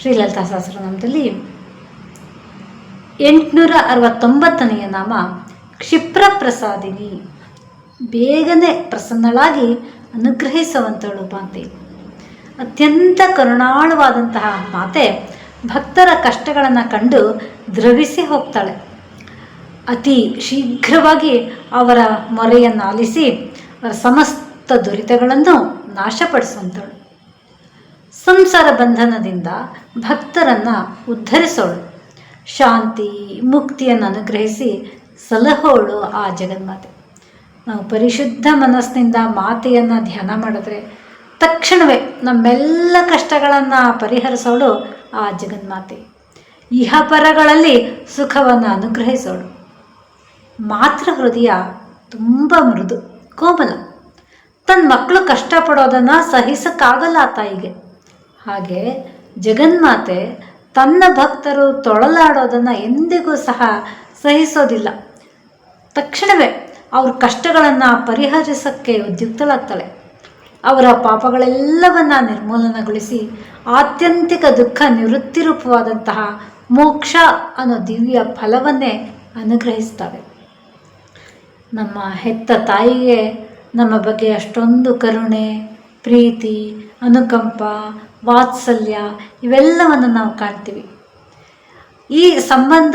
ಶ್ರೀಲಲಿತಾ ಸಹಸ್ರನಾಮದಲ್ಲಿ ಎಂಟುನೂರ ಅರವತ್ತೊಂಬತ್ತನೆಯ ನಾಮ ಕ್ಷಿಪ್ರ ಪ್ರಸಾದಿನಿ. ಬೇಗನೆ ಪ್ರಸನ್ನಳಾಗಿ ಅನುಗ್ರಹಿಸುವಂಥಳು ಮಾತೆ ಅತ್ಯಂತ ಕರುಣಾಳವಾದಂತಹ ಮಾತೆ ಭಕ್ತರ ಕಷ್ಟಗಳನ್ನು ಕಂಡು ದ್ರವಿಸಿ ಹೋಗ್ತಾಳೆ. ಅತಿ ಶೀಘ್ರವಾಗಿ ಅವರ ಮೊರೆಯನ್ನು ಆಲಿಸಿ ಅವರ ಸಮಸ್ತ ದುರಿತಗಳನ್ನು ನಾಶಪಡಿಸುವಂಥವಳು ಸಂಸಾರ ಬಂಧನದಿಂದ ಭಕ್ತರನ್ನು ಉದ್ಧರಿಸೋಳು. ಶಾಂತಿ, ಮುಕ್ತಿಯನ್ನು ಅನುಗ್ರಹಿಸಿ ಸಲಹೋಳು ಆ ಜಗನ್ಮಾತೆ. ನಾವು ಪರಿಶುದ್ಧ ಮನಸ್ಸಿನಿಂದ ಮಾತೆಯನ್ನು ಧ್ಯಾನ ಮಾಡಿದ್ರೆ ತಕ್ಷಣವೇ ನಮ್ಮೆಲ್ಲ ಕಷ್ಟಗಳನ್ನು ಪರಿಹರಿಸೋಳು ಆ ಜಗನ್ಮಾತೆ. ಇಹಪರಗಳಲ್ಲಿ ಸುಖವನ್ನು ಅನುಗ್ರಹಿಸೋಳು. ಮಾತೃ ಹೃದಯ ತುಂಬ ಮೃದು, ಕೋಮಲ. ತನ್ನ ಮಕ್ಕಳು ಕಷ್ಟಪಡೋದನ್ನು ಸಹಿಸಕ್ಕಾಗಲ್ಲ ಆ ತಾಯಿಗೆ. ಹಾಗೆ ಜಗನ್ಮಾತೆ ತನ್ನ ಭಕ್ತರು ತೊಳಲಾಡೋದನ್ನು ಎಂದಿಗೂ ಸಹ ಸಹಿಸೋದಿಲ್ಲ. ತಕ್ಷಣವೇ ಅವ್ರ ಕಷ್ಟಗಳನ್ನು ಪರಿಹರಿಸೋಕ್ಕೆ ಉದ್ಯುಕ್ತಳಾಗ್ತಾಳೆ. ಅವರ ಪಾಪಗಳೆಲ್ಲವನ್ನ ನಿರ್ಮೂಲನಗೊಳಿಸಿ ಆತ್ಯಂತಿಕ ದುಃಖ ನಿವೃತ್ತಿ ರೂಪವಾದಂತಹ ಮೋಕ್ಷ ಅನ್ನೋ ದಿವ್ಯ ಫಲವನ್ನೇ ಅನುಗ್ರಹಿಸ್ತವೆ. ನಮ್ಮ ಹೆತ್ತ ತಾಯಿಗೆ ನಮ್ಮ ಬಗ್ಗೆ ಅಷ್ಟೊಂದು ಕರುಣೆ, ಪ್ರೀತಿ, ಅನುಕಂಪ ವಾತ್ಸಲ್ಯ ಇವೆಲ್ಲವನ್ನು ನಾವು ಕಾಣ್ತೀವಿ. ಈ ಸಂಬಂಧ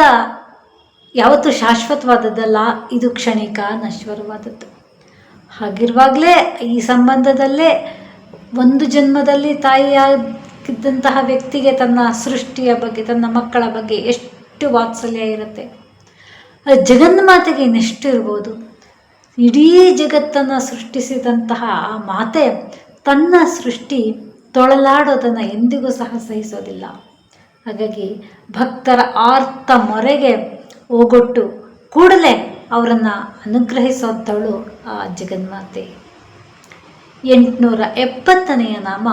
ಯಾವತ್ತೂ ಶಾಶ್ವತವಾದದ್ದಲ್ಲ, ಇದು ಕ್ಷಣಿಕ ನಶ್ವರವಾದದ್ದು. ಹಾಗಿರುವಾಗಲೇ ಈ ಸಂಬಂಧದಲ್ಲೇ ಒಂದು ಜನ್ಮದಲ್ಲಿ ತಾಯಿಯಾಗಿದ್ದಂತಹ ವ್ಯಕ್ತಿಗೆ ತನ್ನ ಸೃಷ್ಟಿಯ ಬಗ್ಗೆ, ತನ್ನ ಮಕ್ಕಳ ಬಗ್ಗೆ ಎಷ್ಟು ವಾತ್ಸಲ್ಯ ಇರುತ್ತೆ. ಜಗನ್ಮಾತೆಗೆ ಇನ್ನೆಷ್ಟು ಇರ್ಬೋದು. ಇಡೀ ಜಗತ್ತನ್ನು ಸೃಷ್ಟಿಸಿದಂತಹ ಆ ಮಾತೆ ತನ್ನ ಸೃಷ್ಟಿ ತೊಳಲಾಡೋದನ್ನು ಎಂದಿಗೂ ಸಹ ಸಹಿಸೋದಿಲ್ಲ. ಹಾಗಾಗಿ ಭಕ್ತರ ಆರ್ತ ಮೊರೆಗೆ ಓಗೊಟ್ಟು ಕೂಡಲೇ ಅವರನ್ನು ಅನುಗ್ರಹಿಸೋದವಳು ಆ ಜಗನ್ಮಾತೆ. ಎಂಟುನೂರ ಎಪ್ಪತ್ತನೆಯ ನಾಮ,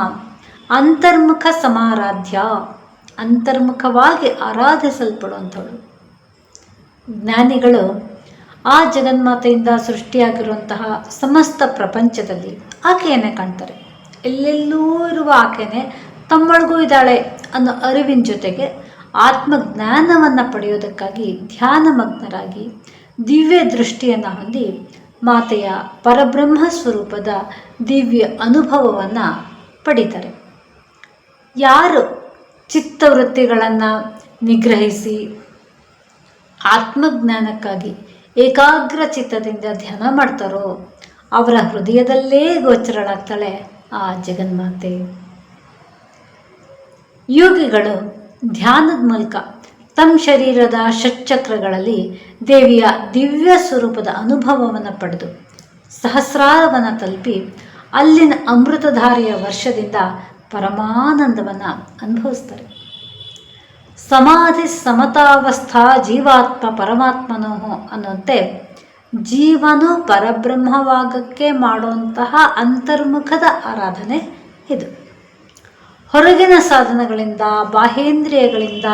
ಅಂತರ್ಮುಖ ಸಮಾರಾಧ್ಯ, ಅಂತರ್ಮುಖವಾಗಿ ಆರಾಧಿಸಲ್ಪಡುವಂಥವಳು. ಜ್ಞಾನಿಗಳು ಆ ಜಗನ್ಮಾತೆಯಿಂದ ಸೃಷ್ಟಿಯಾಗಿರುವಂತಹ ಸಮಸ್ತ ಪ್ರಪಂಚದಲ್ಲಿ ಆಕೆಯನ್ನೇ ಕಾಣ್ತಾರೆ. ಎಲ್ಲೆಲ್ಲೂ ಇರುವ ಆಕೆನೆ ತಮ್ಮೊಳಗೂ ಇದ್ದಾಳೆ ಅನ್ನೋ ಅರಿವಿನ ಜೊತೆಗೆ ಆತ್ಮಜ್ಞಾನವನ್ನು ಪಡೆಯೋದಕ್ಕಾಗಿ ಧ್ಯಾನಮಗ್ನರಾಗಿ ದಿವ್ಯ ದೃಷ್ಟಿಯನ್ನು ಹೊಂದಿ ಮಾತೆಯ ಪರಬ್ರಹ್ಮ ಸ್ವರೂಪದ ದಿವ್ಯ ಅನುಭವವನ್ನು ಪಡೀತಾರೆ. ಯಾರು ಚಿತ್ತವೃತ್ತಿಗಳನ್ನು ನಿಗ್ರಹಿಸಿ ಆತ್ಮಜ್ಞಾನಕ್ಕಾಗಿ ಏಕಾಗ್ರ ಚಿತ್ತದಿಂದ ಧ್ಯಾನ ಮಾಡ್ತಾರೋ ಅವರ ಹೃದಯದಲ್ಲೇ ಗೋಚರಳಾಗ್ತಾಳೆ. ಆ ಜಗನ್ಮಾತೆ. ಯೋಗಿಗಳು ಧ್ಯಾನದ ಮೂಲಕ ತಮ್ಮ ಶರೀರದ ಷಟ್ಚಕ್ರಗಳಲ್ಲಿ ದೇವಿಯ ದಿವ್ಯ ಸ್ವರೂಪದ ಅನುಭವವನ್ನು ಪಡೆದು ಸಹಸ್ರಾರವನ್ನು ತಲುಪಿ ಅಲ್ಲಿನ ಅಮೃತಧಾರಿಯ ವರ್ಷದಿಂದ ಪರಮಾನಂದವನ್ನು ಅನುಭವಿಸ್ತಾರೆ. ಸಮಾಧಿ ಸಮತಾವಸ್ಥಾ ಜೀವಾತ್ಮ ಪರಮಾತ್ಮನೋ ಅನ್ನುವಂತೆ ಜೀವನು ಪರಬ್ರಹ್ಮವಾಗಕ್ಕೆ ಮಾಡುವಂತಹ ಅಂತರ್ಮುಖದ ಆರಾಧನೆ ಇದು. ಹೊರಗಿನ ಸಾಧನಗಳಿಂದ ಬಾಹೇಂದ್ರಿಯಗಳಿಂದ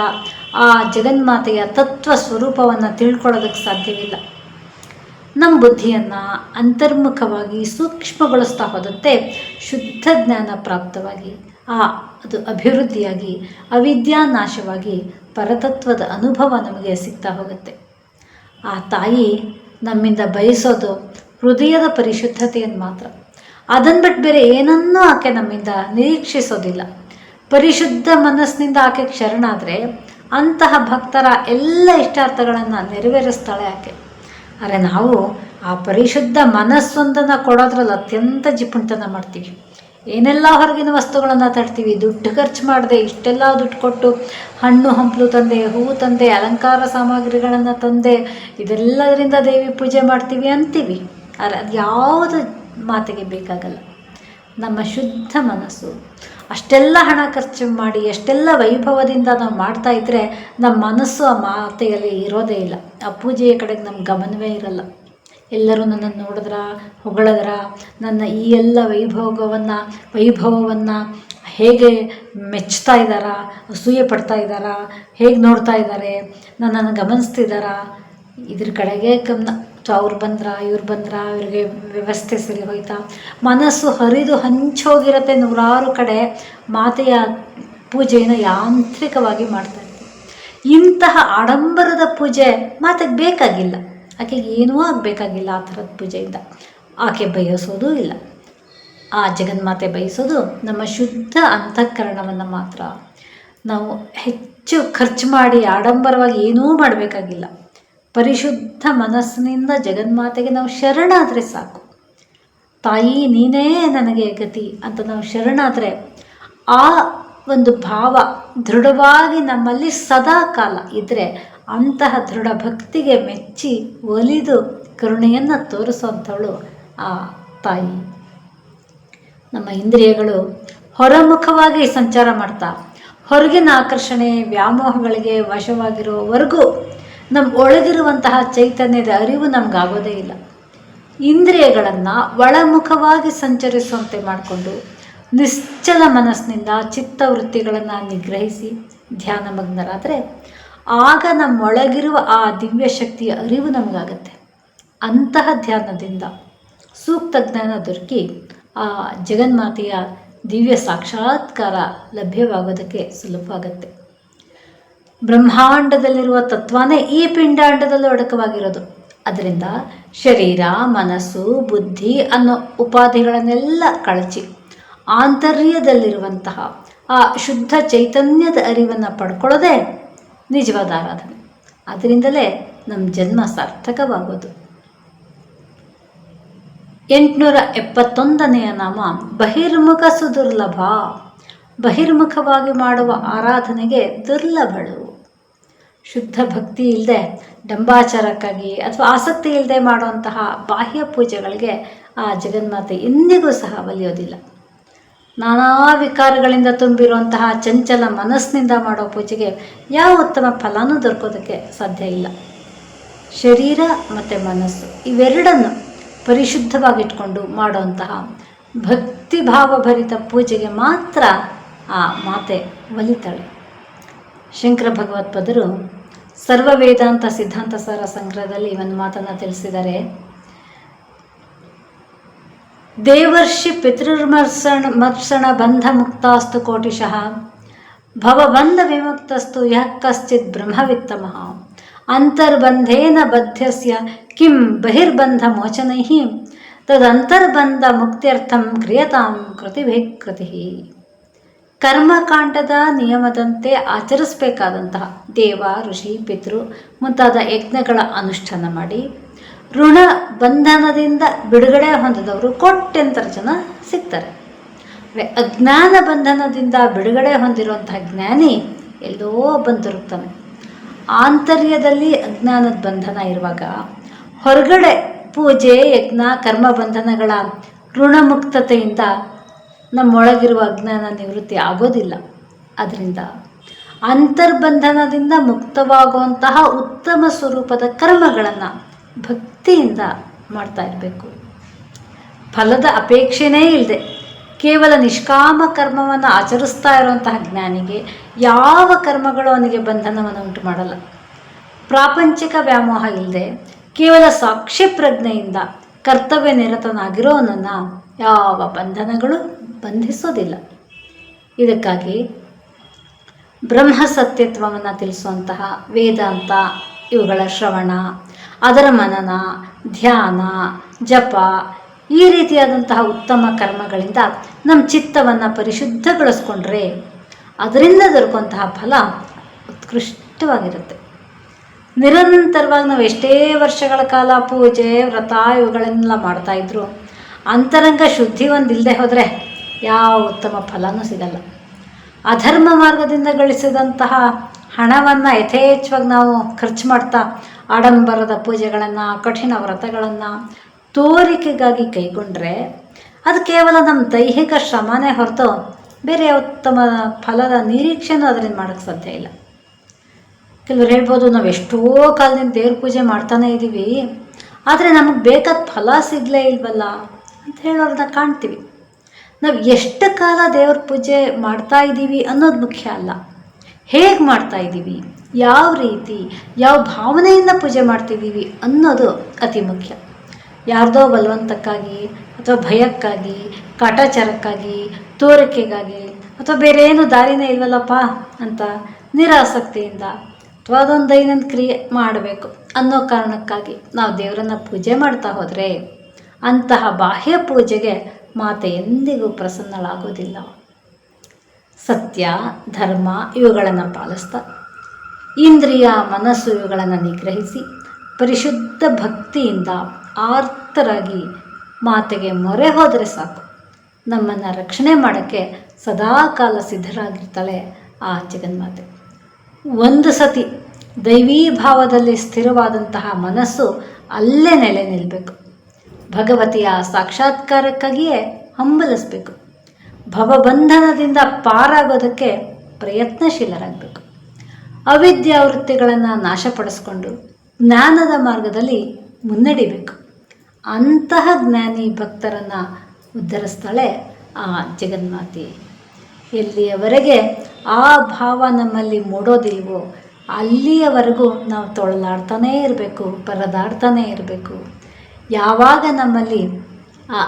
ಆ ಜಗನ್ಮಾತೆಯ ತತ್ವ ಸ್ವರೂಪವನ್ನು ತಿಳ್ಕೊಳ್ಳೋದಕ್ಕೆ ಸಾಧ್ಯವಿಲ್ಲ. ನಮ್ಮ ಬುದ್ಧಿಯನ್ನು ಅಂತರ್ಮುಖವಾಗಿ ಸೂಕ್ಷ್ಮಗೊಳಿಸ್ತಾ ಹೋದಂತೆ ಶುದ್ಧ ಜ್ಞಾನ ಪ್ರಾಪ್ತವಾಗಿ, ಆ ಅದು ಅಭಿವೃದ್ಧಿಯಾಗಿ ಅವಿದ್ಯಾನಾಶವಾಗಿ ಪರತತ್ವದ ಅನುಭವ ನಮಗೆ ಸಿಗ್ತಾ ಹೋಗುತ್ತೆ. ಆ ತಾಯಿ ನಮ್ಮಿಂದ ಬಯಸೋದು ಹೃದಯದ ಪರಿಶುದ್ಧತೆಯನ್ನು ಮಾತ್ರ. ಅದನ್ನು ಬಿಟ್ಟು ಬೇರೆ ಏನನ್ನೂ ಆಕೆ ನಮ್ಮಿಂದ ನಿರೀಕ್ಷಿಸೋದಿಲ್ಲ. ಪರಿಶುದ್ಧ ಮನಸ್ಸಿನಿಂದ ಆಕೆ ಶರಣಾದರೆ ಅಂತಹ ಭಕ್ತರ ಎಲ್ಲ ಇಷ್ಟಾರ್ಥಗಳನ್ನು ನೆರವೇರಿಸ್ತಾಳೆ ಆಕೆ. ಆದರೆ ನಾವು ಆ ಪರಿಶುದ್ಧ ಮನಸ್ಸೊಂದನ್ನು ಕೊಡೋದ್ರಲ್ಲಿ ಅತ್ಯಂತ ಜಿಪುಣತನ ಮಾಡ್ತೀವಿ. ಏನೆಲ್ಲ ಹೊರಗಿನ ವಸ್ತುಗಳನ್ನು ತರ್ತೀವಿ? ದುಡ್ಡು ಖರ್ಚು ಮಾಡದೆ ಇಷ್ಟೆಲ್ಲ ದುಡ್ಡು ಕೊಟ್ಟು ಹಣ್ಣು, ಹಂಪಲು ತಂದೆ, ಹೂವು ತಂದೆ, ಅಲಂಕಾರ ಸಾಮಗ್ರಿಗಳನ್ನು ತಂದೆ, ಇದೆಲ್ಲದರಿಂದ ದೇವಿ ಪೂಜೆ ಮಾಡ್ತೀವಿ ಅಂತೀವಿ. ಆದರೆ ಅದು ಯಾವುದು ಮಾತಿಗೆ ಬೇಕಾಗಲ್ಲ. ನಮ್ಮ ಶುದ್ಧ ಮನಸ್ಸು. ಅಷ್ಟೆಲ್ಲ ಹಣ ಖರ್ಚು ಮಾಡಿ, ಅಷ್ಟೆಲ್ಲ ವೈಭವದಿಂದ ನಾವು ಮಾಡ್ತಾ ಇದ್ದರೆ ನಮ್ಮ ಮನಸ್ಸು ಆ ಮಾತೆಯಲ್ಲಿ ಇರೋದೇ ಇಲ್ಲ. ಆ ಪೂಜೆಯ ಕಡೆಗೆ ನಮ್ಮ ಗಮನವೇ ಇರಲ್ಲ. ಎಲ್ಲರೂ ನನ್ನನ್ನು ನೋಡಿದ್ರ, ಹೊಗಳಿದ್ರ? ನನ್ನ ಈ ಎಲ್ಲ ವೈಭೋಗವನ್ನು ವೈಭವವನ್ನು ಹೇಗೆ ಮೆಚ್ತಾ ಇದ್ದಾರಾ, ಅಸೂಯೆ ಪಡ್ತಾ ಇದ್ದಾರಾ, ಹೇಗೆ ನೋಡ್ತಾ ಇದ್ದಾರೆ, ನನ್ನನ್ನು ಗಮನಿಸ್ತಿದ್ದಾರಾ? ಇದ್ರ ಕಡೆಗೆ ಗಮನ. ಸೊ, ಅವ್ರು ಬಂದ್ರ, ಇವ್ರು ಬಂದ್ರ, ಇವ್ರಿಗೆ ವ್ಯವಸ್ಥೆ ಸರಿ ಹೋಯ್ತಾ? ಮನಸ್ಸು ಹರಿದು ಹಂಚೋಗಿರತ್ತೆ ನೂರಾರು ಕಡೆ ಮಾತೆಯ ಪೂಜೆಯನ್ನು ಯಾಂತ್ರಿಕವಾಗಿ ಮಾಡ್ತಾ ಇರ್ತೀವಿ ಇಂತಹ ಆಡಂಬರದ ಪೂಜೆ ಮಾತೆಗೆ ಬೇಕಾಗಿಲ್ಲ. ಆಕೆಗೆ ಏನೂ ಆಗಬೇಕಾಗಿಲ್ಲ ಆ ಥರದ ಪೂಜೆಯಿಂದ. ಆಕೆ ಬಯಸೋದೂ ಇಲ್ಲ. ಆ ಜಗನ್ಮಾತೆ ಬಯಸೋದು ನಮ್ಮ ಶುದ್ಧ ಅಂತಃಕರಣವನ್ನು ಮಾತ್ರ. ನಾವು ಹೆಚ್ಚು ಖರ್ಚು ಮಾಡಿ ಆಡಂಬರವಾಗಿ ಏನೂ ಮಾಡಬೇಕಾಗಿಲ್ಲ. ಪರಿಶುದ್ಧ ಮನಸ್ಸಿನಿಂದ ಜಗನ್ಮಾತೆಗೆ ನಾವು ಶರಣಾದರೆ ಸಾಕು. ತಾಯಿ, ನೀನೇ ನನಗೆ ಗತಿ ಅಂತ ನಾವು ಶರಣಾದರೆ ಆ ಒಂದು ಭಾವ ದೃಢವಾಗಿ ನಮ್ಮಲ್ಲಿ ಸದಾ ಕಾಲ ಇದ್ದರೆ ಅಂತಹ ದೃಢ ಭಕ್ತಿಗೆ ಮೆಚ್ಚಿ ಒಲಿದು ಕರುಣೆಯನ್ನು ತೋರಿಸುವಂಥವಳು ಆ ತಾಯಿ. ನಮ್ಮ ಇಂದ್ರಿಯಗಳು ಹೊರಮುಖವಾಗಿ ಸಂಚಾರ ಮಾಡ್ತಾ, ಹೊರಗಿನ ಆಕರ್ಷಣೆ, ವ್ಯಾಮೋಹಗಳಿಗೆ ವಶವಾಗಿರುವವರೆಗೂ ನಮ್ಮ ಒಳಗಿರುವಂತಹ ಚೈತನ್ಯದ ಅರಿವು ನಮಗಾಗೋದೇ ಇಲ್ಲ. ಇಂದ್ರಿಯಗಳನ್ನು ಒಳಮುಖವಾಗಿ ಸಂಚರಿಸುವಂತೆ ಮಾಡಿಕೊಂಡು ನಿಶ್ಚಲ ಮನಸ್ಸಿನಿಂದ ಚಿತ್ತವೃತ್ತಿಗಳನ್ನು ನಿಗ್ರಹಿಸಿ ಧ್ಯಾನಮಗ್ನರಾದರೆ ಆಗ ನಮ್ಮೊಳಗಿರುವ ಆ ದಿವ್ಯ ಶಕ್ತಿಯ ಅರಿವು ನಮಗಾಗತ್ತೆ. ಅಂತಹ ಧ್ಯಾನದಿಂದ ಸೂಕ್ತ ಜ್ಞಾನ ದೊರಕಿ ಆ ಜಗನ್ಮಾತೆಯ ದಿವ್ಯ ಸಾಕ್ಷಾತ್ಕಾರ ಲಭ್ಯವಾಗೋದಕ್ಕೆ ಸುಲಭ ಸುಲಭವಾಗತ್ತೆ. ಬ್ರಹ್ಮಾಂಡದಲ್ಲಿರುವ ತತ್ವನೇ ಈ ಪಿಂಡಾಂಡದಲ್ಲೂ ಅಡಕವಾಗಿರೋದು ಅದರಿಂದ ಶರೀರ, ಮನಸ್ಸು, ಬುದ್ಧಿ ಅನ್ನೋ ಉಪಾಧಿಗಳನ್ನೆಲ್ಲ ಕಳಚಿ ಆಂತರ್ಯದಲ್ಲಿರುವಂತಹ ಆ ಶುದ್ಧ ಚೈತನ್ಯದ ಅರಿವನ್ನು ಪಡ್ಕೊಳ್ಳೋದೇ ನಿಜವಾದ ಆರಾಧನೆ. ಅದರಿಂದಲೇ ನಮ್ಮ ಜನ್ಮ ಸಾರ್ಥಕವಾಗೋದು. ಎಂಟುನೂರ ಎಪ್ಪತ್ತೊಂದನೆಯ ನಾಮ, ಬಹಿರ್ಮುಖ ಸುದುರ್ಲಭ. ಬಹಿರ್ಮುಖವಾಗಿ ಮಾಡುವ ಆರಾಧನೆಗೆ ದುರ್ಲಭಳು. ಶುದ್ಧ ಭಕ್ತಿ ಇಲ್ಲದೆ ಡಂಬಾಚಾರಕ್ಕಾಗಿ ಅಥವಾ ಆಸಕ್ತಿ ಇಲ್ಲದೆ ಮಾಡುವಂತಹ ಬಾಹ್ಯ ಪೂಜೆಗಳಿಗೆ ಆ ಜಗನ್ಮಾತೆ ಎಂದಿಗೂ ಸಹ ಒಲಿಯೋದಿಲ್ಲ. ನಾನಾ ವಿಕಾರಗಳಿಂದ ತುಂಬಿರುವಂತಹ ಚಂಚಲ ಮನಸ್ಸಿನಿಂದ ಮಾಡೋ ಪೂಜೆಗೆ ಯಾವ ಉತ್ತಮ ಫಲನೂ ದೊರಕೋದಕ್ಕೆ ಸಾಧ್ಯ ಇಲ್ಲ. ಶರೀರ ಮತ್ತು ಮನಸ್ಸು ಇವೆರಡನ್ನು ಪರಿಶುದ್ಧವಾಗಿಟ್ಕೊಂಡು ಮಾಡುವಂತಹ ಭಕ್ತಿಭಾವಭರಿತ ಪೂಜೆಗೆ ಮಾತ್ರ ಆ ಮಾತೆ ಒಲಿತಾಳೆ. ಶಂಕರ ಭಗವತ್ಪದರು ಸರ್ವ ವೇದಾಂತ ಸಿದ್ಧಾಂತ ಸಾರ ಸಂಗ್ರಹದಲ್ಲಿ ಒಂದು ಮಾತನ್ನು ತಿಳಿಸಿದ್ದಾರೆ ದೇವರ್ಷಿ ಪಿತೃರ್ಮರ್ಷಣ ಮರ್ಷಣ ಬಂಧ ಮುಕ್ತಾಸ್ತು ಕೋಟಿಶಃ. ಭವಬಂಧ ವಿಮುಕ್ತಸ್ತು ಯಃ ಕಶ್ಚಿತ್ ಬ್ರಹ್ಮವಿತ್ತಮಃ. ಅಂತರ್ಬಂಧೇನ ಬದ್ಧಸ್ಯ ಕಿಂ ಬಹಿರ್ಬಂಧ ಮೋಚನೈ. ತದಂತರ್ಬಂಧ ಮುಕ್ತ್ಯರ್ಥಂ ಕ್ರಿಯತಾಂ ಕೃತಿ ಕೃತಿ ಕರ್ಮಕಾಂಡದ ನಿಯಮದಂತೆ ಆಚರಿಸಬೇಕಾದಂತಹ ದೇವ, ಋಷಿ, ಪಿತೃ ಮುಂತಾದ ಯಜ್ಞಗಳ ಅನುಷ್ಠಾನ ಮಾಡಿ ಋಣ ಬಂಧನದಿಂದ ಬಿಡುಗಡೆ ಹೊಂದಿದವರು ಕೋಟ್ಯಂತರ ಜನ ಸಿಗ್ತಾರೆ. ಅಜ್ಞಾನ ಬಂಧನದಿಂದ ಬಿಡುಗಡೆ ಹೊಂದಿರುವಂತಹ ಜ್ಞಾನಿ ಎಲ್ಲೋ ಬಂದಿರುತ್ತಾನೆ ಆಂತರ್ಯದಲ್ಲಿ ಅಜ್ಞಾನದ ಬಂಧನ ಇರುವಾಗ ಹೊರಗಡೆ ಪೂಜೆ, ಯಜ್ಞ, ಕರ್ಮ ಬಂಧನಗಳ ಋಣಮುಕ್ತತೆಯಿಂದ ನಮ್ಮೊಳಗಿರುವ ಅಜ್ಞಾನ ನಿವೃತ್ತಿ ಆಗೋದಿಲ್ಲ. ಅದರಿಂದ ಅಂತರ್ಬಂಧನದಿಂದ ಮುಕ್ತವಾಗುವಂತಹ ಉತ್ತಮ ಸ್ವರೂಪದ ಕರ್ಮಗಳನ್ನು ಭಕ್ತಿಯಿಂದ ಮಾಡ್ತಾ ಇರಬೇಕು. ಫಲದ ಅಪೇಕ್ಷೆನೇ ಇಲ್ಲದೆ ಕೇವಲ ನಿಷ್ಕಾಮ ಕರ್ಮವನ್ನು ಆಚರಿಸ್ತಾ ಇರುವಂತಹ ಜ್ಞಾನಿಗೆ ಯಾವ ಕರ್ಮಗಳು ಅವನಿಗೆ ಬಂಧನವನ್ನು ಉಂಟು ಮಾಡಲ್ಲ. ಪ್ರಾಪಂಚಿಕ ವ್ಯಾಮೋಹ ಇಲ್ಲದೆ ಕೇವಲ ಸಾಕ್ಷಿ ಪ್ರಜ್ಞೆಯಿಂದ ಕರ್ತವ್ಯ ನಿರತನಾಗಿರೋನನ್ನು ಯಾವ ಬಂಧನಗಳು ಬಂಧಿಸೋದಿಲ್ಲ. ಇದಕ್ಕಾಗಿ ಬ್ರಹ್ಮ ಸತ್ಯತ್ವವನ್ನು ತಿಳಿಸುವಂತಹ ವೇದಾಂತ ಇವುಗಳ ಶ್ರವಣ ಅದರ ಮನನ, ಧ್ಯಾನ, ಜಪ ಈ ರೀತಿಯಾದಂತಹ ಉತ್ತಮ ಕರ್ಮಗಳಿಂದ ನಮ್ಮ ಚಿತ್ತವನ್ನು ಪರಿಶುದ್ಧಗೊಳಿಸ್ಕೊಂಡ್ರೆ ಅದರಿಂದ ದೊರಕುವಂತಹ ಫಲ ಉತ್ಕೃಷ್ಟವಾಗಿರುತ್ತೆ. ನಿರಂತರವಾಗಿ ನಾವು ಎಷ್ಟೇ ವರ್ಷಗಳ ಕಾಲ ಪೂಜೆ, ವ್ರತ ಇವುಗಳನ್ನೆಲ್ಲ ಮಾಡ್ತಾಯಿದ್ರು ಅಂತರಂಗ ಶುದ್ಧಿ ಒಂದಿಲ್ಲದೆ ಹೋದರೆ ಯಾವ ಉತ್ತಮ ಫಲನೂ ಸಿಗಲ್ಲ. ಅಧರ್ಮ ಮಾರ್ಗದಿಂದ ಗಳಿಸಿದಂತಹ ಹಣವನ್ನು ಯಥೇಚ್ಛವಾಗಿ ನಾವು ಖರ್ಚು ಮಾಡ್ತಾ ಆಡಂಬರದ ಪೂಜೆಗಳನ್ನು, ಕಠಿಣ ವ್ರತಗಳನ್ನು ತೋರಿಕೆಗಾಗಿ ಕೈಗೊಂಡ್ರೆ ಅದು ಕೇವಲ ನಮ್ಮ ದೈಹಿಕ ಶ್ರಮನೇ ಹೊರತು ಬೇರೆ ಉತ್ತಮ ಫಲದ ನಿರೀಕ್ಷೆನೂ ಅದರಿಂದ ಮಾಡೋಕ್ಕೆ ಸಾಧ್ಯ ಇಲ್ಲ. ಕೆಲವರು ಹೇಳ್ಬೋದು, ನಾವು ಎಷ್ಟೋ ಕಾಲದಿಂದ ದೇವ್ರ ಪೂಜೆ ಮಾಡ್ತಾನೇ ಇದ್ದೀವಿ ಆದರೆ ನಮಗೆ ಬೇಕಾದ ಫಲ ಸಿಗಲೇ ಇಲ್ವಲ್ಲ ಅಂತ ಹೇಳೋರನ್ನ ಕಾಣ್ತೀವಿ. ನಾವು ಎಷ್ಟು ಕಾಲ ದೇವ್ರ ಪೂಜೆ ಮಾಡ್ತಾ ಇದ್ದೀವಿ ಅನ್ನೋದು ಮುಖ್ಯ ಅಲ್ಲ. ಹೇಗೆ ಮಾಡ್ತಾ ಇದ್ದೀವಿ? ಯಾವ ರೀತಿ, ಯಾವ ಭಾವನೆಯಿಂದ ಪೂಜೆ ಮಾಡ್ತಿದ್ದೀವಿ ಅನ್ನೋದು ಅತಿ ಮುಖ್ಯ. ಯಾರ್ದೋ ಬಲವಂತಕ್ಕಾಗಿ ಅಥವಾ ಭಯಕ್ಕಾಗಿ, ಕಾಟಾಚಾರಕ್ಕಾಗಿ, ತೋರಿಕೆಗಾಗಿ ಅಥವಾ ಬೇರೆ ಏನು ದಾರಿನೇ ಇಲ್ವಲ್ಲಪ್ಪ ಅಂತ ನಿರಾಸಕ್ತಿಯಿಂದ ಅಥವಾ ಅದೊಂದು ದೈನಂದ ಕ್ರಿಯೆ ಮಾಡಬೇಕು ಅನ್ನೋ ಕಾರಣಕ್ಕಾಗಿ ನಾವು ದೇವರನ್ನ ಪೂಜೆ ಮಾಡ್ತಾ ಹೋದರೆ ಅಂತಹ ಬಾಹ್ಯ ಪೂಜೆಗೆ ಮಾತೆ ಎಂದಿಗೂ ಪ್ರಸನ್ನಳಾಗೋದಿಲ್ಲ. ಸತ್ಯ, ಧರ್ಮ ಇವುಗಳನ್ನು ಪಾಲಿಸ್ತಾ. ಇಂದ್ರಿಯ, ಮನಸ್ಸು ಇವುಗಳನ್ನು ನಿಗ್ರಹಿಸಿ, ಪರಿಶುದ್ಧ ಭಕ್ತಿಯಿಂದ ಆರ್ತರಾಗಿ ಮಾತೆಗೆ ಮೊರೆ ಹೋದರೆ ಸಾಕು. ನಮ್ಮನ್ನು ರಕ್ಷಣೆ ಮಾಡೋಕ್ಕೆ ಸದಾಕಾಲ ಸಿದ್ಧರಾಗಿರ್ತಾಳೆ ಆ ಜಗನ್ಮಾತೆ. ಒಂದು ಸತಿ ದೈವೀ ಭಾವದಲ್ಲಿ ಸ್ಥಿರವಾದಂತಹ ಮನಸ್ಸು ಅಲ್ಲೇ ನೆಲೆ ನಿಲ್ಲಬೇಕು ಭಗವತಿಯ ಸಾಕ್ಷಾತ್ಕಾರಕ್ಕಾಗಿಯೇ ಹಂಬಲಿಸಬೇಕು. ಭವಬಂಧನದಿಂದ ಪಾರಾಗೋದಕ್ಕೆ ಪ್ರಯತ್ನಶೀಲರಾಗಬೇಕು. ಅವಿದ್ಯಾವೃತ್ತಿಗಳನ್ನು ನಾಶಪಡಿಸ್ಕೊಂಡು ಜ್ಞಾನದ ಮಾರ್ಗದಲ್ಲಿ ಮುನ್ನಡಿಬೇಕು. ಅಂತಹ ಜ್ಞಾನಿ ಭಕ್ತರನ್ನು ಉದ್ಧರಿಸ್ತಾಳೆ ಆ ಜಗನ್ಮಾತಿ. ಎಲ್ಲಿಯವರೆಗೆ ಆ ಭಾವ ನಮ್ಮಲ್ಲಿ ಮೂಡೋದಿಲ್ವೋ, ಅಲ್ಲಿಯವರೆಗೂ ನಾವು ತೊಳಲಾಡ್ತಾನೇ ಇರಬೇಕು, ಪರದಾಡ್ತಾನೇ ಇರಬೇಕು. ಯಾವಾಗ ನಮ್ಮಲ್ಲಿ ಆ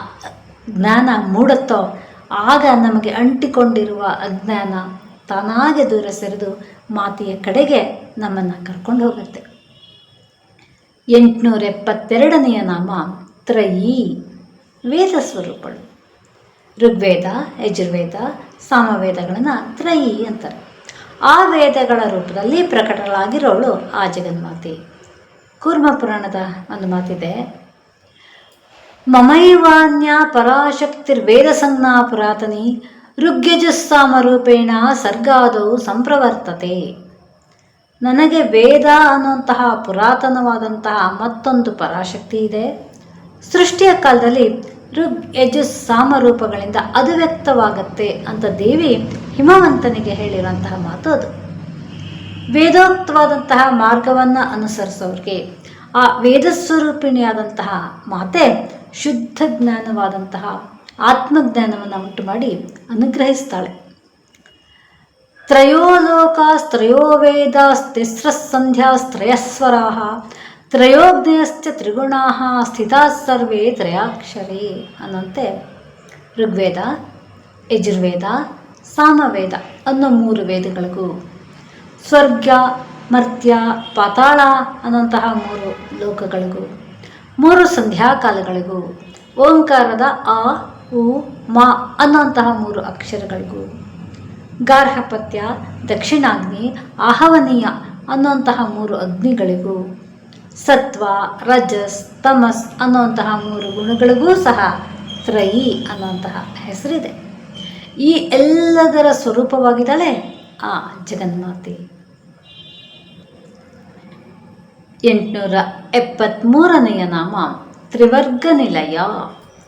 ಜ್ಞಾನ ಮೂಡುತ್ತೋ ಆಗ ನಮಗೆ ಅಂಟಿಕೊಂಡಿರುವ ಅಜ್ಞಾನ ತಾನಾಗೆ ದೂರ ಸರಿದು ಮಾತೆಯ ಕಡೆಗೆ ನಮ್ಮನ್ನು ಕರ್ಕೊಂಡು ಹೋಗುತ್ತೆ. ಎಂಟುನೂರ ಎಪ್ಪತ್ತೆರಡನೆಯ ನಾಮ ತ್ರಯೀ ವೇದ ಸ್ವರೂಪಗಳು. ಋಗ್ವೇದ, ಯಜುರ್ವೇದ, ಸಾಮವೇದಗಳನ್ನು ತ್ರಯಿ ಅಂತಾರೆ. ಆ ವೇದಗಳ ರೂಪದಲ್ಲಿ ಪ್ರಕಟಗಳಾಗಿರೋಳು ಆ ಜಗನ್ಮಾತೆ. ಕೂರ್ಮ ಪುರಾಣದ ಒಂದು ಮಾತಿದೆ ಮಮೈವಾನ್ಯ ಪರಾಶಕ್ತಿರ್ವೇದ ಸಂಜ್ಞಾ ಪುರಾತನಿ ಋಗ್ಯಜುಸ್ಸಾಮರೂಪೇಣ ಸರ್ಗಾದವು ಸಂಪ್ರವರ್ತತೆ. ನನಗೆ ವೇದ ಅನ್ನುವಂತಹ ಪುರಾತನವಾದಂತಹ ಮತ್ತೊಂದು ಪರಾಶಕ್ತಿ ಇದೆ. ಸೃಷ್ಟಿಯ ಕಾಲದಲ್ಲಿ ಋಗ್ ಯಜುಸ್ ಸಾಮರೂಪಗಳಿಂದ ಅದು ವ್ಯಕ್ತವಾಗತ್ತೆ ಅಂತ ದೇವಿ ಹಿಮವಂತನಿಗೆ ಹೇಳಿರುವಂತಹ ಮಾತು ಅದು. ವೇದೋಕ್ತವಾದಂತಹ ಮಾರ್ಗವನ್ನು ಅನುಸರಿಸೋರಿಗೆ ಆ ವೇದಸ್ವರೂಪಿಣಿಯಾದಂತಹ ಮಾತೆ ಶುದ್ಧ ಜ್ಞಾನವಾದಂತಹ ಆತ್ಮಜ್ಞಾನವನ್ನು ಉಂಟು ಮಾಡಿ ಅನುಗ್ರಹಿಸ್ತಾಳೆ. ತ್ರಯೋಲೋಕಾಸ್ತ್ರಯೋ ವೇದಾಸ್ತಿಸ್ರಸ್ಸಂಧ್ಯಾಸ್ತ್ರಯಸ್ವರಾ ತ್ರಯೋಗ್ನೇಯಶ್ಚ ತ್ರಿಗುಣಾ ಸ್ಥಿತಾ ಸರ್ವೇ ತ್ರಯಾಕ್ಷರಿ ಅನ್ನಂತೆ ಋಗ್ವೇದ, ಯಜುರ್ವೇದ, ಸಾಮವೇದ ಅನ್ನೋ ಮೂರು ವೇದಗಳಿಗೂ ಸ್ವರ್ಗ ಮರ್ತ್ಯ, ಪಾತಾಳ ಅನ್ನೋಂತಹ ಮೂರು ಲೋಕಗಳಿಗೂ ಮೂರು ಸಂಧ್ಯಾಕಾಲಗಳಿಗೂ, ಓಂಕಾರದ ಆ, ಉ, ಮಾ ಅನ್ನೋಂತಹ ಮೂರು ಅಕ್ಷರಗಳಿಗೂ. ಗಾರ್ಹಪತ್ಯ, ದಕ್ಷಿಣಾಗ್ನಿ, ಆಹವನೀಯ ಅನ್ನೋಂತಹ ಮೂರು ಅಗ್ನಿಗಳಿಗೂ. ಸತ್ವ, ರಜಸ್, ತಮಸ್ ಅನ್ನೋಂತಹ ಮೂರು ಗುಣಗಳಿಗೂ ಸಹ ತ್ರಯಿ ಅನ್ನೋಂತಹ ಹೆಸರಿದೆ. ಈ ಎಲ್ಲದರ ಸ್ವರೂಪವಾಗಿದ್ದಾಳೆ ಆ ಜಗನ್ಮಾತೆ. ಎಂಟುನೂರ ಎಪ್ಪತ್ತ್ಮೂರನೆಯ ನಾಮ ತ್ರಿವರ್ಗ ನಿಲಯ.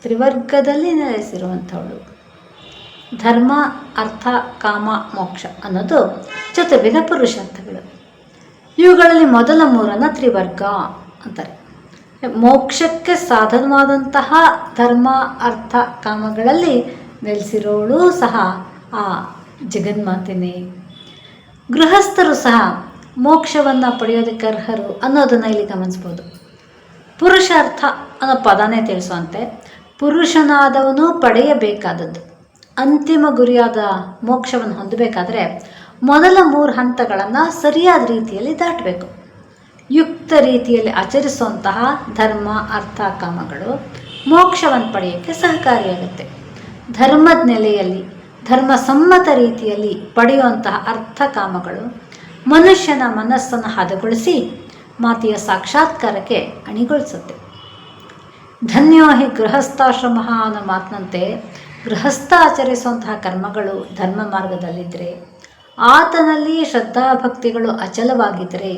ತ್ರಿವರ್ಗದಲ್ಲಿ ನೆಲೆಸಿರುವಂಥವಳು. ಧರ್ಮ, ಅರ್ಥ, ಕಾಮ, ಮೋಕ್ಷ ಅನ್ನೋದು ಚತುರ್ವಿಧ ಪುರುಷಾರ್ಥಗಳು. ಇವುಗಳಲ್ಲಿ ಮೊದಲ ಮೂರನ್ನು ತ್ರಿವರ್ಗ ಅಂತಾರೆ. ಮೋಕ್ಷಕ್ಕೆ ಸಾಧನವಾದಂತಹ ಧರ್ಮ, ಅರ್ಥ, ಕಾಮಗಳಲ್ಲಿ ನೆಲೆಸಿರೋಳು ಸಹ ಆ ಜಗನ್ಮಾತೆನೇ. ಗೃಹಸ್ಥರು ಸಹ ಮೋಕ್ಷವನ್ನು ಪಡೆಯೋದಕ್ಕೆ ಅರ್ಹರು ಅನ್ನೋದನ್ನು ಇಲ್ಲಿ ಗಮನಿಸ್ಬೋದು. ಪುರುಷಾರ್ಥ ಅನ್ನೋ ಪದನೇ ತಿಳಿಸುವಂತೆ ಪುರುಷನಾದವನು ಪಡೆಯಬೇಕಾದದ್ದು, ಅಂತಿಮ ಗುರಿಯಾದ ಮೋಕ್ಷವನ್ನು ಹೊಂದಬೇಕಾದ್ರೆ ಮೊದಲ ಮೂರು ಹಂತಗಳನ್ನು ಸರಿಯಾದ ರೀತಿಯಲ್ಲಿ ದಾಟಬೇಕು. ಯುಕ್ತ ರೀತಿಯಲ್ಲಿ ಆಚರಿಸುವಂತಹ ಧರ್ಮ, ಅರ್ಥ, ಕಾಮಗಳು ಮೋಕ್ಷವನ್ನು ಪಡೆಯೋಕ್ಕೆ ಸಹಕಾರಿಯಾಗುತ್ತೆ. ಧರ್ಮದ ನೆಲೆಯಲ್ಲಿ, ಧರ್ಮಸಮ್ಮತ ರೀತಿಯಲ್ಲಿ ಪಡೆಯುವಂತಹ ಅರ್ಥ, ಕಾಮಗಳು ಮನುಷ್ಯನ ಮನಸ್ಸನ್ನು ಹದಗೊಳಿಸಿ ಮಾತೆಯ ಸಾಕ್ಷಾತ್ಕಾರಕ್ಕೆ ಅಣಿಗೊಳಿಸುತ್ತೆ. ಧನ್ಯೋ ಹಿ ಗೃಹಸ್ಥಾಶ್ರಮ ಅನ್ನೋ ಮಾತಿನಂತೆ ಗೃಹಸ್ಥ ಆಚರಿಸುವಂತಹ ಕರ್ಮಗಳು ಧರ್ಮ ಮಾರ್ಗದಲ್ಲಿದ್ದರೆ, ಆತನಲ್ಲಿ ಶ್ರದ್ಧಾಭಕ್ತಿಗಳು ಅಚಲವಾಗಿದ್ದರೆ,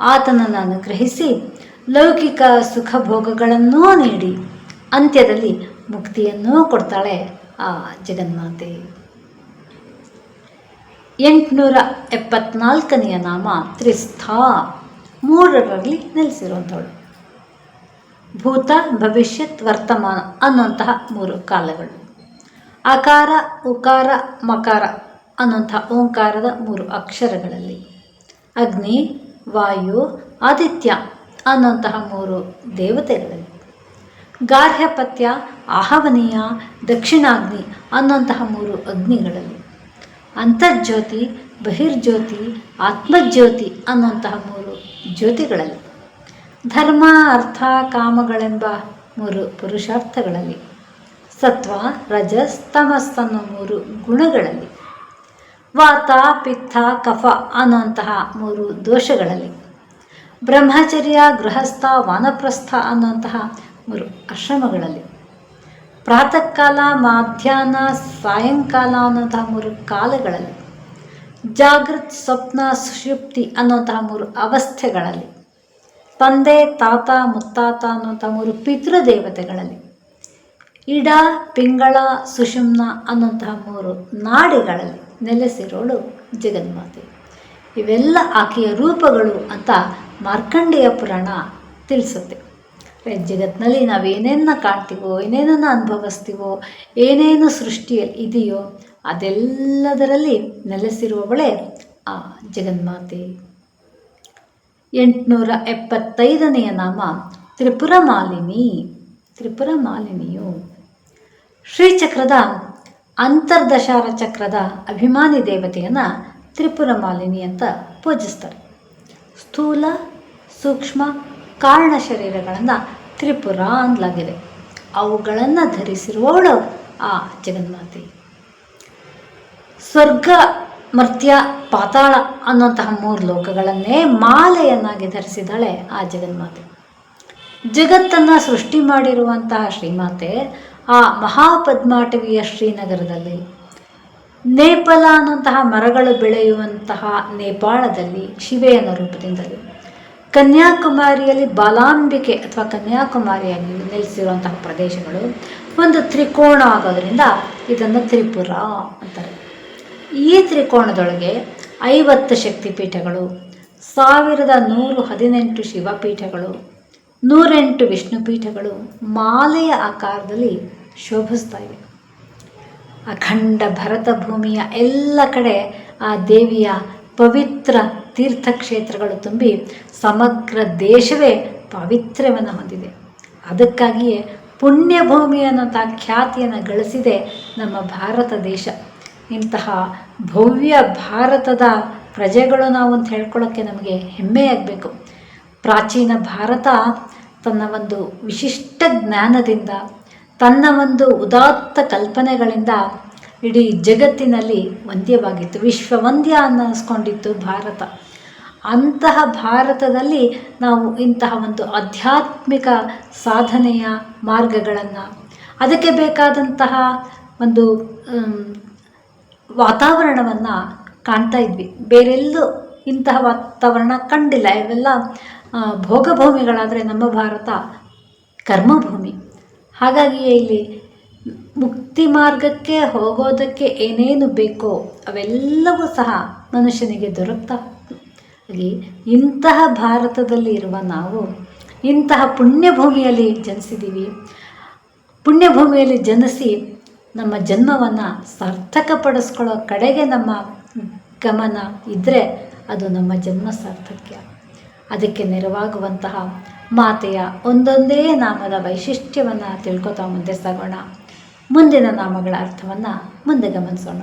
ಆತನನ್ನು ಅನುಗ್ರಹಿಸಿ ಲೌಕಿಕ ಸುಖ ಭೋಗಗಳನ್ನೂ ನೀಡಿ ಅಂತ್ಯದಲ್ಲಿ ಮುಕ್ತಿಯನ್ನೂ ಕೊಡ್ತಾಳೆ ಆ ಜಗನ್ಮಾತೆ. ಎಂಟುನೂರ ಎಪ್ಪತ್ನಾಲ್ಕನೆಯ ನಾಮ ತ್ರಿಸ್ಥಾ. ಮೂರರಲ್ಲಿ ನೆಲೆಸಿರುವಂಥವಳು. ಭೂತ, ಭವಿಷ್ಯತ್, ವರ್ತಮಾನ ಅನ್ನುವಂತಹ ಮೂರು ಕಾಲಗಳು. ಅಕಾರ, ಉಕಾರ, ಮಕಾರ ಅನ್ನುವಂತಹ ಓಂಕಾರದ ಮೂರು ಅಕ್ಷರಗಳಲ್ಲಿ. ಅಗ್ನಿ, ವಾಯು, ಆದಿತ್ಯ ಅನ್ನುವಂತಹ ಮೂರು ದೇವತೆಗಳಲ್ಲಿ. ಗಾರ್ಹ್ಯಪತ್ಯ, ಆಹವನೀಯ, ದಕ್ಷಿಣಾಗ್ನಿ ಅನ್ನುವಂತಹ ಮೂರು ಅಗ್ನಿಗಳಲ್ಲಿ. ಅಂತರ್ಜ್ಯೋತಿ, ಬಹಿರ್ಜ್ಯೋತಿ, ಆತ್ಮಜ್ಯೋತಿ ಅನ್ನುವಂತಹ ಮೂರು ಜ್ಯೋತಿಗಳಲ್ಲಿ. ಧರ್ಮ, ಅರ್ಥ, ಕಾಮಗಳೆಂಬ ಮೂರು ಪುರುಷಾರ್ಥಗಳಲ್ಲಿ. ಸತ್ವ, ರಜಸ್, ತಮಸ್ ಅನ್ನೋ ಮೂರು ಗುಣಗಳಲ್ಲಿ. ವಾತ, ಪಿತ್ತ, ಕಫ ಅನ್ನುವಂತಹ ಮೂರು ದೋಷಗಳಲ್ಲಿ. ಬ್ರಹ್ಮಚರ್ಯ, ಗೃಹಸ್ಥ, ವಾನಪ್ರಸ್ಥ ಅನ್ನುವಂತಹ ಮೂರು ಆಶ್ರಮಗಳಲ್ಲಿ. ಪ್ರಾತಃ ಕಾಲ ಮಧ್ಯಾಹ್ನ, ಸಾಯಂಕಾಲ ಅನ್ನೋಂತಹ ಮೂರು ಕಾಲಗಳಲ್ಲಿ, ಜಾಗೃತ್, ಸ್ವಪ್ನ, ಸುಷುಪ್ತಿ ಅನ್ನೋಂತಹ ಮೂರು ಅವಸ್ಥೆಗಳಲ್ಲಿ, ತಂದೆ, ತಾತ, ಮುತ್ತಾತ ಅನ್ನೋಂಥ ಮೂರು ಪಿತೃದೇವತೆಗಳಲ್ಲಿ, ಇಡ, ಪಿಂಗಳ, ಸುಷುಮ್ನ ಅನ್ನೋಂತಹ ಮೂರು ನಾಡಿಗಳಲ್ಲಿ ನೆಲೆಸಿರೋಳು ಜಗನ್ಮಾತೆ. ಇವೆಲ್ಲ ಆಕೆಯ ರೂಪಗಳು ಅಂತ ಮಾರ್ಕಂಡೇಯ ಪುರಾಣ ತಿಳಿಸುತ್ತೆ. ಜಗತ್ತಿನಲ್ಲಿ ನಾವು ಏನೇನ ಕಾಣ್ತೀವೋ, ಏನೇನನ್ನು ಅನುಭವಿಸ್ತೀವೋ, ಏನೇನು ಸೃಷ್ಟಿಯಲ್ಲಿ ಇದೆಯೋ, ಅದೆಲ್ಲದರಲ್ಲಿ ನೆಲೆಸಿರುವವಳೆ ಆ ಜಗನ್ಮಾತೆ. ಎಂಟುನೂರ ಎಪ್ಪತ್ತೈದನೆಯ ನಾಮ ತ್ರಿಪುರ ಮಾಲಿನಿ. ತ್ರಿಪುರ ಮಾಲಿನಿಯು ಶ್ರೀಚಕ್ರದ ಅಂತರ್ದಶಾರ ಚಕ್ರದ ಅಭಿಮಾನಿ ದೇವತೆಯನ್ನು ತ್ರಿಪುರ ಮಾಲಿನಿ ಅಂತ ಪೂಜಿಸ್ತಾರೆ. ಸ್ಥೂಲ, ಸೂಕ್ಷ್ಮ, ಕಾರಣ ಶರೀರಗಳನ್ನು ತ್ರಿಪುರ ಅನ್ಲಾಗಿದೆ ಅವುಗಳನ್ನು ಧರಿಸಿರುವವಳು ಆ ಜಗನ್ಮಾತೆ. ಸ್ವರ್ಗ, ಮರ್ತ್ಯ, ಪಾತಾಳ ಅನ್ನುವಂತಹ ಮೂರು ಲೋಕಗಳನ್ನೇ ಮಾಲೆಯನ್ನಾಗಿ ಧರಿಸಿದಾಳೆ ಆ ಜಗನ್ಮಾತೆ. ಜಗತ್ತನ್ನು ಸೃಷ್ಟಿ ಮಾಡಿರುವಂತಹ ಶ್ರೀಮಾತೆ ಆ ಮಹಾಪದ್ಮಾಟವಿಯ ಶ್ರೀನಗರದಲ್ಲಿ. ನೇಪಾಳ ಅನ್ನುವಂತಹ ಮರಗಳು ಬೆಳೆಯುವಂತಹ ನೇಪಾಳದಲ್ಲಿ ಶಿವೆಯನ ರೂಪದಿಂದಲೂ. ಕನ್ಯಾಕುಮಾರಿಯಲ್ಲಿ ಬಾಲಾಂಬಿಕೆ ಅಥವಾ ಕನ್ಯಾಕುಮಾರಿಯಾಗಿ ನೆಲೆಸಿರುವಂತಹ ಪ್ರದೇಶಗಳು ಒಂದು ತ್ರಿಕೋಣ ಆಗೋದ್ರಿಂದ ಇದನ್ನು ತ್ರಿಪುರ ಅಂತಾರೆ. ಈ ತ್ರಿಕೋಣದೊಳಗೆ ಐವತ್ತು ಶಕ್ತಿಪೀಠಗಳು, ಸಾವಿರದ ನೂರು ಹದಿನೆಂಟು ಶಿವಪೀಠಗಳು, ನೂರೆಂಟು ವಿಷ್ಣು ಪೀಠಗಳು ಮಾಲೆಯ ಆಕಾರದಲ್ಲಿ ಶೋಭಿಸ್ತಾ ಇವೆ. ಅಖಂಡ ಭರತ ಭೂಮಿಯ ಎಲ್ಲ ಕಡೆ ಆ ದೇವಿಯ ಪವಿತ್ರ ತೀರ್ಥಕ್ಷೇತ್ರಗಳು ತುಂಬಿ ಸಮಗ್ರ ದೇಶವೇ ಪಾವಿತ್ರ್ಯವನ್ನು ಹೊಂದಿದೆ. ಅದಕ್ಕಾಗಿಯೇ ಪುಣ್ಯಭೂಮಿ ಅನ್ನೋಂಥ ಖ್ಯಾತಿಯನ್ನು ಗಳಿಸಿದೆ ನಮ್ಮ ಭಾರತ ದೇಶ. ಇಂತಹ ಭವ್ಯ ಭಾರತದ ಪ್ರಜೆಗಳು ನಾವು ಅಂತ ಹೇಳ್ಕೊಳ್ಳೋಕ್ಕೆ ನಮಗೆ ಹೆಮ್ಮೆಯಾಗಬೇಕು ಪ್ರಾಚೀನ ಭಾರತ ತನ್ನ ಒಂದು ವಿಶಿಷ್ಟ ಜ್ಞಾನದಿಂದ, ತನ್ನ ಒಂದು ಉದಾತ್ತ ಕಲ್ಪನೆಗಳಿಂದ ಇಡೀ ಜಗತ್ತಿನಲ್ಲಿ ವಂದ್ಯವಾಗಿತ್ತು, ವಿಶ್ವವಂದ್ಯ ಅನ್ನಿಸ್ಕೊಂಡಿತ್ತು ಭಾರತ. ಅಂತಹ ಭಾರತದಲ್ಲಿ ನಾವು ಇಂತಹ ಒಂದು ಆಧ್ಯಾತ್ಮಿಕ ಸಾಧನೆಯ ಮಾರ್ಗಗಳನ್ನು, ಅದಕ್ಕೆ ಬೇಕಾದಂತಹ ಒಂದು ವಾತಾವರಣವನ್ನು ಕಾಣ್ತಾ ಇದ್ವಿ. ಬೇರೆಲ್ಲೂ ಇಂತಹ ವಾತಾವರಣ ಕಂಡಿಲ್ಲ. ಇವೆಲ್ಲ ಭೋಗಭೂಮಿಗಳಾದರೆ ನಮ್ಮ ಭಾರತ ಕರ್ಮಭೂಮಿ. ಹಾಗಾಗಿಯೇ ಇಲ್ಲಿ ಮುಕ್ತಿ ಮಾರ್ಗಕ್ಕೆ ಹೋಗೋದಕ್ಕೆ ಏನೇನು ಬೇಕೋ ಅವೆಲ್ಲವೂ ಸಹ ಮನುಷ್ಯನಿಗೆ ದೊರಕ್ತಾ ಹಾಗೆ ಇಂತಹ ಭಾರತದಲ್ಲಿ ಇರುವ ನಾವು, ಇಂತಹ ಪುಣ್ಯಭೂಮಿಯಲ್ಲಿ ಜನಿಸಿದ್ದೀವಿ, ಪುಣ್ಯಭೂಮಿಯಲ್ಲಿ ಜನಿಸಿ ನಮ್ಮ ಜನ್ಮವನ್ನು ಸಾರ್ಥಕಪಡಿಸ್ಕೊಳ್ಳೋ ಕಡೆಗೆ ನಮ್ಮ ಗಮನ ಇದ್ದರೆ ಅದು ನಮ್ಮ ಜನ್ಮ ಸಾರ್ಥಕ್ಯ. ಅದಕ್ಕೆ ನೆರವಾಗುವಂತಹ ಮಾತೆಯ ಒಂದೊಂದೇ ನಾಮದ ವೈಶಿಷ್ಟ್ಯವನ್ನು ತಿಳ್ಕೊತಾ ಮುಂದೆ ಸಾಗೋಣ. ಮುಂದಿನ ನಾಮಗಳ ಅರ್ಥವನ್ನು ಮುಂದೆ ಗಮನಿಸೋಣ.